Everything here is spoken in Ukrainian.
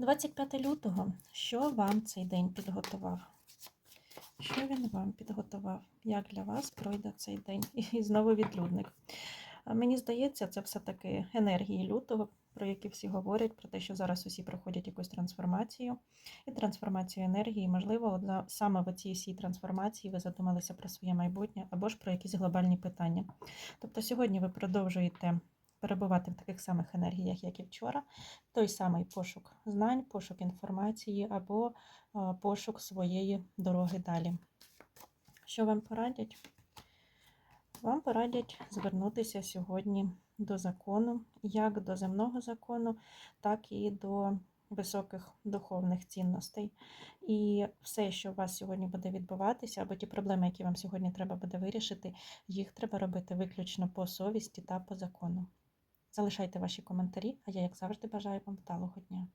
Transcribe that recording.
25 лютого. Що вам цей день підготував? Що він вам підготував? Як для вас пройде цей день? І знову відлюдник. Мені здається, це все-таки енергії лютого, про які всі говорять, про те, що зараз усі проходять якусь трансформацію. І трансформацію енергії, можливо, саме в цій всій трансформації ви задумалися про своє майбутнє або ж про якісь глобальні питання. Тобто сьогодні ви продовжуєте перебувати в таких самих енергіях, як і вчора, той самий пошук знань, пошук інформації або е, пошук своєї дороги далі. Що вам порадять? Вам порадять звернутися сьогодні до закону, як до земного закону, так і до високих духовних цінностей. І все, що у вас сьогодні буде відбуватися, або ті проблеми, які вам сьогодні треба буде вирішити, їх треба робити виключно по совісті та по закону. Залишайте ваші коментарі, а я, як завжди, бажаю вам вдалого дня.